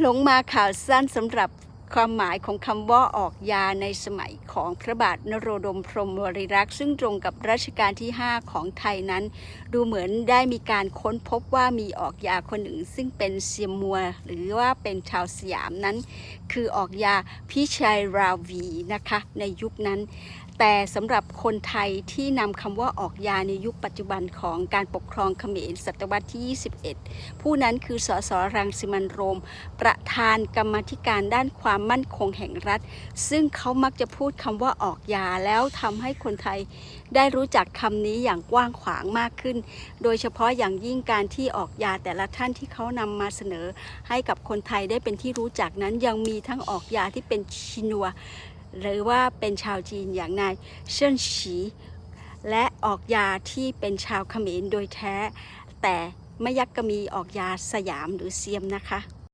หลงมาข่าวสั้นสำหรับ ความหมายของคำว่าออกยาในสมัยของพระบาทนโรดมพรหมวริรักษ์ซึ่งตรงกับรัชกาลที่ 5 ของไทยนั้น ดูเหมือนได้มีการค้นพบว่ามีออกยาคนหนึ่ง ซึ่งเป็นเซียมัว หรือว่าเป็นชาวสยามนั้น คือออกยาพิชัยราวีนะคะในยุคนั้นแต่สำหรับคนไทยที่นำคำว่าออกยาในยุคปัจจุบันของการปกครองเขมรศตวรรษที่ 21 ผู้นั้นคือสสรังสิมันโรม ประธานกรรมธิการด้านความมั่นคงแห่งรัฐ ซึ่งเขามักจะพูดคำว่าออกยาแล้วทำให้คนไทยได้รู้จักคำนี้อย่างกว้างขวางมากขึ้น โดยเฉพาะอย่างยิ่งการที่ออกยาแต่ละท่านที่เขานำมาเสนอ ให้กับคนไทยได้เป็นที่รู้จักนั้นยังมีทั้งออกยาที่เป็นชินัวหรือว่าเป็นชาวจีนอย่างนายเชิ่นฉีและออกยาที่เป็นชาวเขมรโดยแท้ แต่ไม่ยักกะมีออกยาสยามหรือเซียมนะคะ